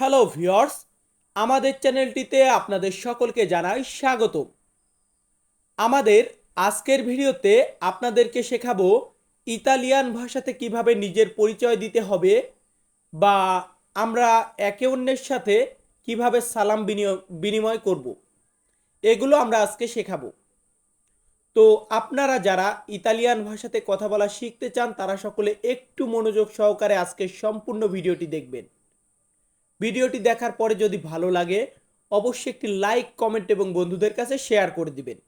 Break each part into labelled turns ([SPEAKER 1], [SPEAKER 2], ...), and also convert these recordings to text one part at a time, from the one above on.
[SPEAKER 1] Hello viewers, আমাদের চ্যানেলটিতে আপনাদের সকলকে জানাই স্বাগত আমাদের আজকের ভিডিওতে আপনাদেরকে শেখাবো ইতালিয়ান ভাষাতে কীভাবে নিজের পরিচয় দিতে হবে বা আমরা একে অন্যের সাথে কীভাবে সালাম বিনিময় করব। এগুলো আমরা আজকে শেখাবো। তো আপনারা যারা ইতালিয়ান ভাষাতে কথা বলা শিখতে চান, তারা সকলে একটু মনোযোগ সহকারে আজকের সম্পূর্ণ ভিডিওটি দেখবেন। ভিডিওটি দেখার পরে যদি ভালো লাগে, অবশ্যই একটি লাইক কমেন্ট এবং বন্ধুদের কাছে শেয়ার করে দিবেন।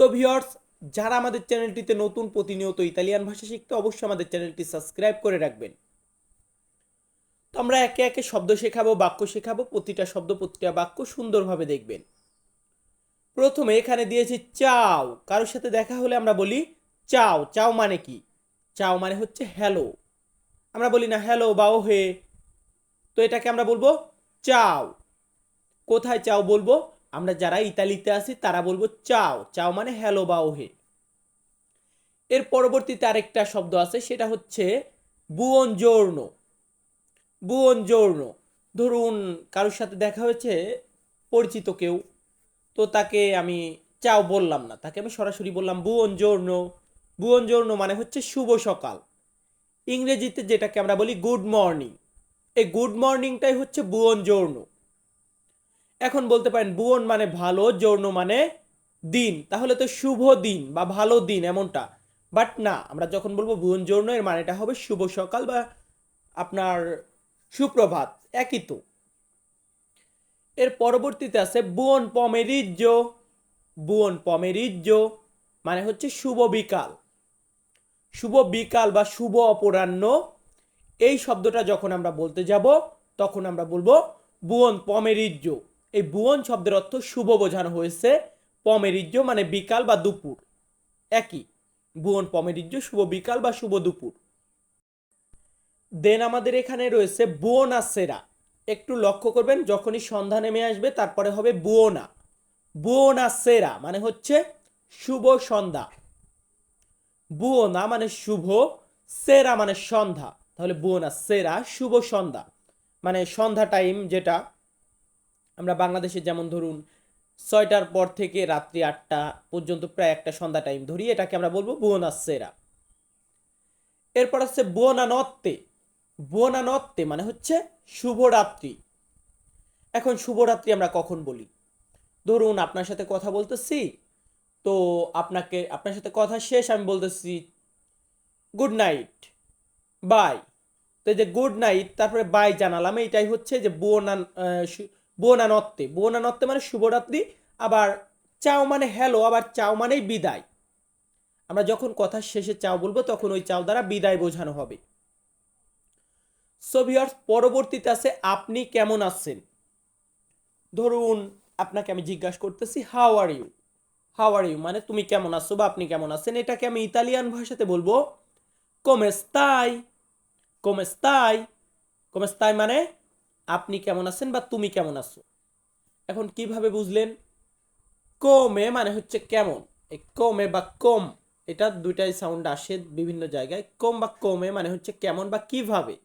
[SPEAKER 1] তো ভিউয়ার্স যারা আমাদের চ্যানেলটিতে নতুন, প্রতিনিয়ত ইতালিয়ান ভাষা শিখতে, অবশ্যই আমাদের চ্যানেলটি সাবস্ক্রাইব করে রাখবেন। তো আমরা একে একে শব্দ শেখাবো, বাক্য শেখাবো, প্রতিটা শব্দ, প্রতিটা বাক্য সুন্দরভাবে দেখবেন। প্রথমে এখানে দিয়েছি চাও। কারোর সাথে দেখা হলে আমরা বলি চাও। চাও মানে কি? চাও মানে হচ্ছে হ্যালো আমরা বলি না হ্যালো বা ওহে তো এটাকে আমরা বলব চাও। কোথায় চাও বলব? আমরা যারা ইতালিতে আছি, তারা বলব চাও। চাও মানে হ্যালো বা ওহে। এর পরবর্তীতে আরেকটা শব্দ আছে, সেটা হচ্ছে বুয়ন জোর্ণ বুয়ন জোর্ণ ধরুন কারোর সাথে দেখা হয়েছে, পরিচিত কেউ, তো তাকে আমি চাও বললাম না। তাকে আমি সরাসরি বললাম বুয়ন জোর্ণ বুয়ন জোর্ণ মানে হচ্ছে শুভ সকাল। ইংরেজিতে যেটাকে আমরা বলি গুড মর্নিং। এই গুড মর্নিংটাই হচ্ছে বুয়ন জোর্ণ এখন বলতে পারেন বুয়ন মানে ভালো জোর্ণ মানে দিন। তাহলে তো শুভ দিন বা ভালো দিন এমনটা। বাট না, আমরা যখন বলব বুয়ন জোর্ণ এর মানেটা হবে শুভ সকাল বা আপনার সুপ্রভাত, একই তো। এর পরবর্তীতে আছে বুয়ন পমেরিজ্য বুয়ন পমেরিজ্য মানে হচ্ছে শুভ বিকাল। শুভ বিকাল বা শুভ অপরাহ্ন এই শব্দটা যখন আমরা বলতে যাব, তখন আমরা বলব বুয়ন পমেরিজ্য এই বুয়ন শব্দের অর্থ শুভ বোঝানো হয়েছে। পমেরিজ্য মানে বিকাল বা দুপুর। একই। বুয়ন পমেরিজ্য শুভ বিকাল বা শুভ দুপুর। দেন আমাদের এখানে রয়েছে বুয়োনা সেরা। একটু লক্ষ্য করবেন, যখনই সন্ধ্যা নেমে আসবে, তারপরে হবে বুয়োনা। বুয়োনা সেরা মানে হচ্ছে শুভ সন্ধ্যা। বুয়োনা মানে শুভ, সেরা মানে সন্ধ্যা। তাহলে বুয়োনা সেরা, শুভ সন্ধ্যা। মানে সন্ধ্যা টাইম যেটা, আমরা বাংলাদেশে যেমন ধরুন ছয়টার পর থেকে রাত্রি আটটা পর্যন্ত প্রায় একটা সন্ধ্যা টাইম ধরি, এটাকে আমরা বলব বুয়োনা সেরা। এরপর হচ্ছে বুয়োনা নত্তে বুয়োনা নত্তে মানে হচ্ছে শুভরাত্রি। এখন শুভরাত্রি আমরা কখন বলি? ধরুন আপনার সাথে কথা বলতেছি, তো আপনাকে, আপনার সাথে কথা শেষ আমি বলতেছি, গুড নাইট। বাই। তো এই যে গুড নাইট, তারপরে বাই জানালাম, এইটাই হচ্ছে যে বুয়োনা বুয়োনা নত্তে। বুয়োনা নত্তে মানে শুভরাত্রি, আবার চাও মানে হ্যালো, আবার চাও মানেই বিদায়। আমরা যখন কথা শেষে চাও বলব, তখন ওই চাও দ্বারা বিদায় বোঝানো হবে। সো ভিউয়ার্স পরবর্তীতে আছে, আপনি কেমন আছেন? ধরুন, আপনাকে আমি জিজ্ঞাসা করতেছি how are you how are you মানে তুমি কেমন আছো বা আপনি কেমন আছেন? এটাকে আমি ইতালিয়ান ভাষাতে বলব কোমেস্তাই কোমেস্তাই কোমেস্তাই মানে আপনি কেমন আছেন বা তুমি কেমন আছো? এখন কীভাবে বুঝলেন? কোমে মানে হচ্ছে কেমন? এই কোমে বা কম, এটা দুইটাই সাউন্ড আসে বিভিন্ন জায়গায়। কম বা কোমে মানে হচ্ছে কেমন বা কীভাবে?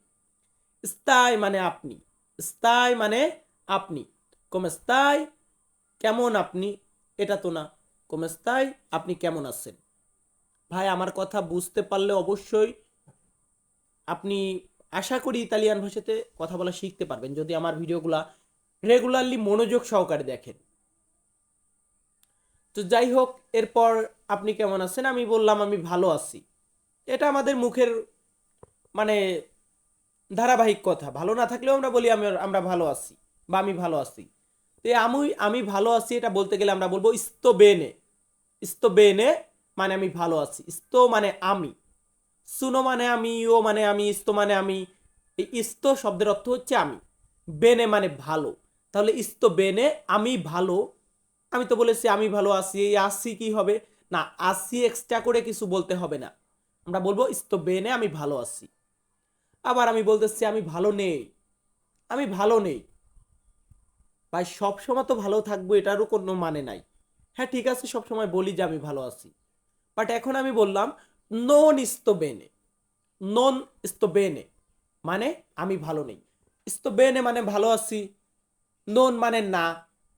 [SPEAKER 1] স্তাই মানে আপনি। স্তাই মানে আপনি। কমেস্তাই কেমন আপনি? এটা তো না। কমেস্তাই আপনি কেমন আছেন? ভাই, আমার কথা বুঝতে পারলে অবশ্যই আপনি আশা করি ইতালিয়ান ভাষাতে কথা বলা শিখতে পারবেন। যদি আমার ভিডিওগুলা রেগুলারলি মনোযোগ সহকারে দেখেন। তো যাই হোক, এরপর আপনি কেমন আছেন? আমি বললাম, আমি ভালো আছি। এটা আমাদের মুখের মানে ধারাবাহিক কথা। ভালো না থাকলেও আমরা বলি, আমি আমরা ভালো আছি বা আমি ভালো আছি। তো আমি আমি ভালো আছি এটা বলতে গেলে আমরা বলব ইস্তো বেনে ইস্তো বেনে মানে আমি ভালো আছি। ইস্তো মানে আমি। সুনো মানে আমি ও মানে আমি, ইস্তো মানে আমি। এই ইস্তো শব্দের অর্থ হচ্ছে আমি। বেনে মানে ভালো। তাহলে ইস্তো বেনে, আমি ভালো। আমি তো বলেছি আমি ভালো আছি, এই আসি কি হবে? না আসি এক্সট্রা করে কিছু বলতে হবে না। আমরা বলব ইস্তো বেনে, আমি ভালো আছি। আবার আমি বলতেছি আমি ভালো নেই। আমি ভালো নেই। ভাই, সবসময় তো ভালো থাকব এটারও কোনো মানে নাই। হ্যাঁ ঠিক আছে, সবসময় বলি যে আমি ভালো আছি। বাট এখন আমি বললাম নন ইস্তো বেনে নন ইস্তো বেনে মানে আমি ভালো নেই। ইস্তো বেনে মানে ভালো আছি নন মানে না,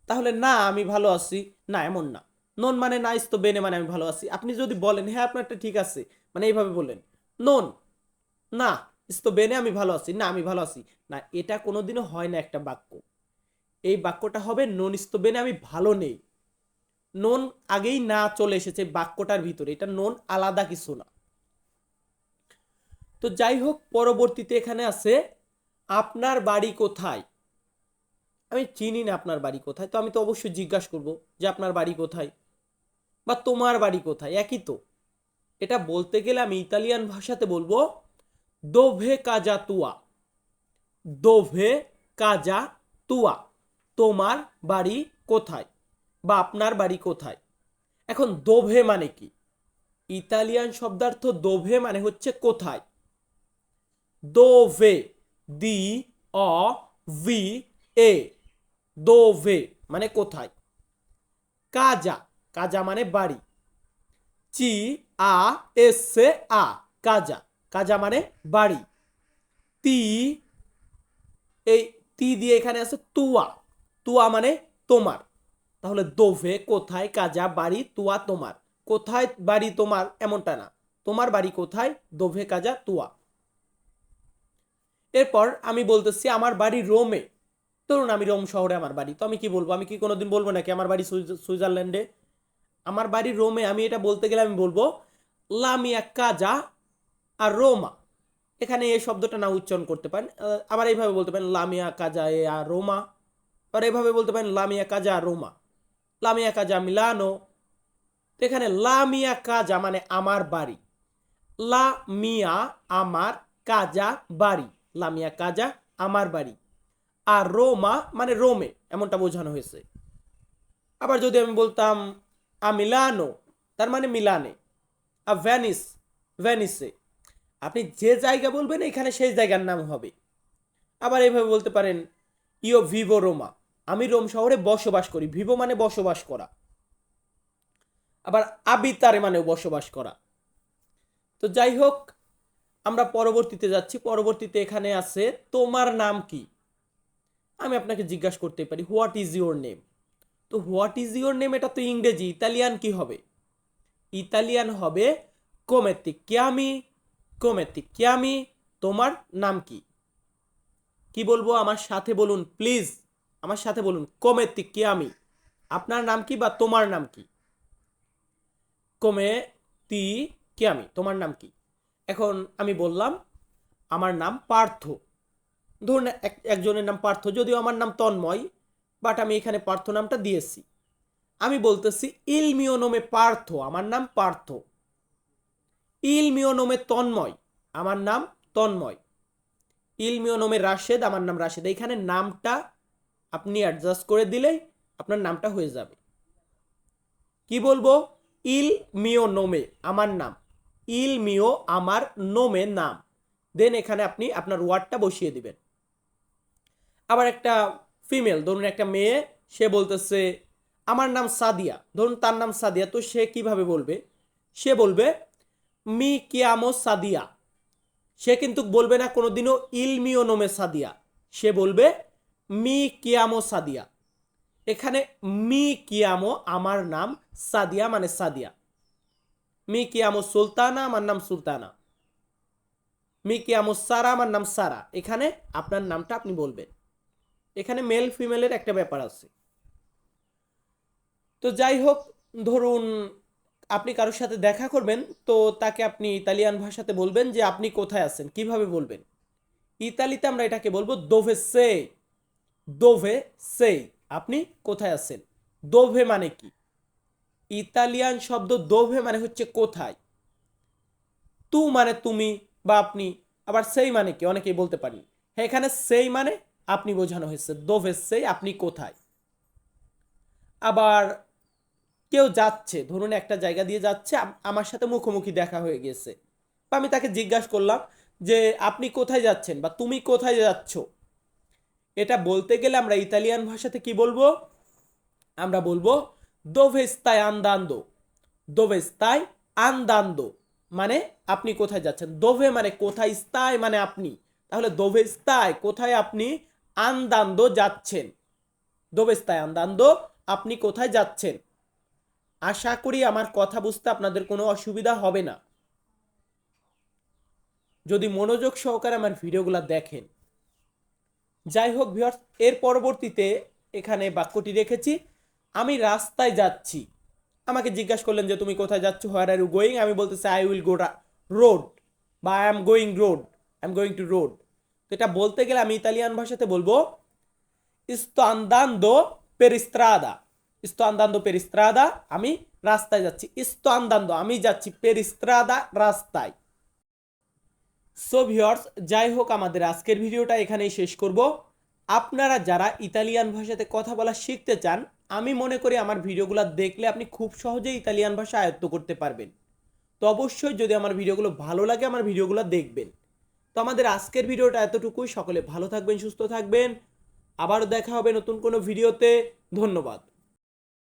[SPEAKER 1] তাহলে না আমি ভালো আছি, না এমন না। নন মানে না ইস্তো বেনে মানে আমি ভালো আছি। আপনি যদি বলেন হ্যাঁ আপনারটা ঠিক আছে মানে এইভাবে বললেন। নন না ইস্তো বেনে আমি ভালো আছি, না আমি ভালো আছি। না, এটা কোনোদিনও হয় না একটা বাক্য। এই বাক্যটা হবে নন ইস্তো বেনে আমি ভালো নেই। নন আগেই না চলে এসেছে বাক্যটার ভিতরে। এটা নন আলাদা কিছু না। তো যাই হোক, পরবর্তীতে এখানে আছে, আপনার বাড়ি কোথায়? আমি চিনি না আপনার বাড়ি কোথায়, তো আমি তো অবশ্যই জিজ্ঞাসা করব যে আপনার বাড়ি কোথায় বা তোমার বাড়ি কোথায়? একই তো। এটা বলতে গেলে আমি ইতালিয়ান ভাষাতে বলব, দোভে কাজা তুয়া। দোভে কাজা তুয়া, তোমার বাড়ি কোথায়? বা আপনার বাড়ি কোথায়? এখন দোভে মানে কি? ইতালিয়ান শব্দার্থ দোভে মানে হচ্ছে কোথায়? দোভে, দি, অ, ভি, এ। দোভে মানে কোথায়? কাজা কাজা মানে বাড়ি। চি, আ, এস আ, কাজা। কাজা মানে বাড়ি। তি, এই তি দিয়ে এখানে আছে তুয়া। তুয়া মানে তোমার। তাহলে দোভে কোথায় কাজা বাড়ি তুয়া তোমার? কোথায় বাড়ি তোমার এমনটা না। তোমার বাড়ি কোথায়? দোভে কাজা তুয়া। এরপর আমি বলতেছি, আমার বাড়ি রোমে। ধরুন আমি রোম শহরে আমার বাড়ি, তো আমি কি বলব? আমি কি কোনোদিন বলব নাকি আমার বাড়ি সুইজ- সুইজারল্যান্ডে? আমার বাড়ি রোমে, আমি এটা বলতে গেলে আমি বলব, লামিয়া কাজা আর রোমা। এখানে এই শব্দটা না উচ্চারণ করতে পারেন। আবার এইভাবে বলতে পারেন, লামিয়া কাজা এ আর রোমা। আবার এইভাবে বলতে পারেন, লামিয়া কাজা আর রোমা। লামিয়া কাজা মিলানো। তো এখানে লামিয়া কাজা মানে আমার বাড়ি। লা মিয়া আমার কাজা বাড়ি। লামিয়া কাজা আমার বাড়ি। আর রোমা মানে রোমে, এমনটা বোঝানো হয়েছে। আবার যদি আমি বলতাম, আ মিলানো, তার মানে মিলানে। আ ভ্যানিস, ভ্যানিসে। আপনি যে জায়গা বলবেন, এখানে সেই জায়গার নাম হবে। আবার এইভাবে বলতে পারেন, ইও ভিভো রোমা। আমি রোম শহরে বসবাস করি, ভিভো মানে বসবাস করা। আবার আবিতারে মানেও বসবাস করা। তো যাই হোক, আমরা পরবর্তীতে যাচ্ছি। পরবর্তীতে এখানে আছে, তোমার নাম কি? আমি আপনাকে জিজ্ঞাসা করতে পারি, হোয়াট ইজ ইউর নেম? তো হোয়াট ইজ ইউর নেম? এটা তো ইংরেজি, ইতালিয়ান কি হবে? ইতালিয়ান হবে কোমেতি ক্যামি কোমেতি ক্যামি তোমার নাম কি? কি বলব? আমার সাথে বলুন, প্লিজ। আমার সাথে বলুন, কোমেতি ক্যামি আপনার নাম কি বা তোমার নাম কি? কমে তি ক্যামি তোমার নাম কি? এখন আমি বললাম, আমার নাম পার্থ। ধরুন এক- একজনের নাম পার্থ, যদিও আমার নাম তন্ময় বাট আমি এখানে পার্থ নামটা দিয়েছি। আমি বলতেছি ইলমিও নোমে পার্থ, আমার নাম পার্থ। ইলমিও নোমে তন্ময়, আমার নাম তন্ময়। ইলমিও নোমে রাশেদ, আমার নাম রাশেদ। এইখানে নামটা আপনি অ্যাডজাস্ট করে দিলেই আপনার নামটা হয়ে যাবে। কি বলব? ইল মিও নোমে, আমার নাম। ইল মিও আমার নোমে নাম। দেন এখানে আপনি আপনার ওয়ার্ডটা বসিয়ে দিবেন। আবার একটা ফিমেল ধরুন একটা মেয়ে, সে বলতেছে, আমার নাম সাদিয়া। ধরুন তার নাম সাদিয়া, তো সে কীভাবে বলবে? সে বলবে, মি কিয়ামো সাদিয়া। সে কিন্তু বলবে না কোনোদিনও ইলমিও নোমে সাদিয়া। সে বলবে মি কিয়ামো সাদিয়া। এখানে মি কিয়ামো আমার নাম, সাদিয়া মানে সাদিয়া। মি কিয়ামো সুলতানা, আমার নাম সুলতানা। মি কিয়ামো সারা, আমার নাম সারা। এখানে আপনার নামটা আপনি বলবেন। এখানে মেল, ফিমেলের একটা ব্যাপার আছে। তো যাই হোক, ধরুন আপনি কারোর সাথে দেখা করবেন, তো তাকে আপনি ইতালিয়ান ভাষাতে বলবেন যে, আপনি কোথায় আছেন? কীভাবে বলবেন? ইতালিতে আমরা এটাকে বলব দোভে সে দোভে সে, আপনি কোথায় আছেন? দোভে মানে কি? ইতালিয়ান শব্দ দোভে মানে হচ্ছে কোথায়? তু মানে তুমি বা আপনি, আবার সেই মানে কি? অনেকেই বলতে পারি। এখানে সেই মানে আপনি বোঝানো হয়েছে। দোভে সেই আপনি কোথায়? আবার কেউ যাচ্ছে, ধরুন একটা জায়গা দিয়ে যাচ্ছে আমার সাথে মুখোমুখি দেখা হয়ে গেছে। বা আমি তাকে জিজ্ঞাসা করলাম যে, আপনি কোথায় যাচ্ছেন বা তুমি কোথায় যাচ্ছ? এটা বলতে গেলে আমরা ইতালিয়ান ভাষাতে কি বলব? আমরা বলব দোভেস্তায় আন্দান্দো দোভেস্তায় আন্দান্দো মানে আপনি কোথায় যাচ্ছেন? দোভে মানে কোথায় স্তায় মানে আপনি। তাহলে দোভেস্তায় কোথায় আপনি আন্দান্দো যাচ্ছেন? দোভেস্তায় আন্দান্দো আপনি কোথায় যাচ্ছেন? আশা করি আমার কথা বুঝতে আপনাদের কোনো অসুবিধা হবে না। যদি মনোযোগ সহকারে আমার ভিডিওগুলো দেখেন যাই হোক ভিউয়ার্স, এর পরবর্তীতে এখানে বাক্যটি রেখেছি, আমি রাস্তায় যাচ্ছি। আমাকে জিজ্ঞাসা করলেন যে, তুমি কোথায় যাচ্ছ? হোয়ার আর ইউ গোয়িং আমি বলতেছি আই উইল গো রোড বা I am going road I am going to road তো এটা বলতে গেলে আমি ইতালিয়ান ভাষাতে বলব per strada. Sto andando per strada, আমি রাস্তায় যাচ্ছি। Sto andando, আমি যাচ্ছি পেরিস্ত্রাদা রাস্তায়। সো ভিউয়ার্স যাই হোক আমাদের আজকের ভিডিওটা এখানেই শেষ করব। আপনারা যারা ইতালিয়ান ভাষাতে কথা বলা শিখতে চান, আমি মনে করি আমার ভিডিওগুলো দেখলে আপনি খুব সহজেই ইতালিয়ান ভাষা আয়ত্ত করতে পারবেন। তো অবশ্যই যদি আমার ভিডিওগুলো ভালো লাগে, আমার ভিডিওগুলো দেখবেন। তো আমাদের আজকের ভিডিওটা এতটুকুই। সকলে ভালো থাকবেন, সুস্থ থাকবেন। আবারও দেখা হবে নতুন কোনো ভিডিওতে। ধন্যবাদ।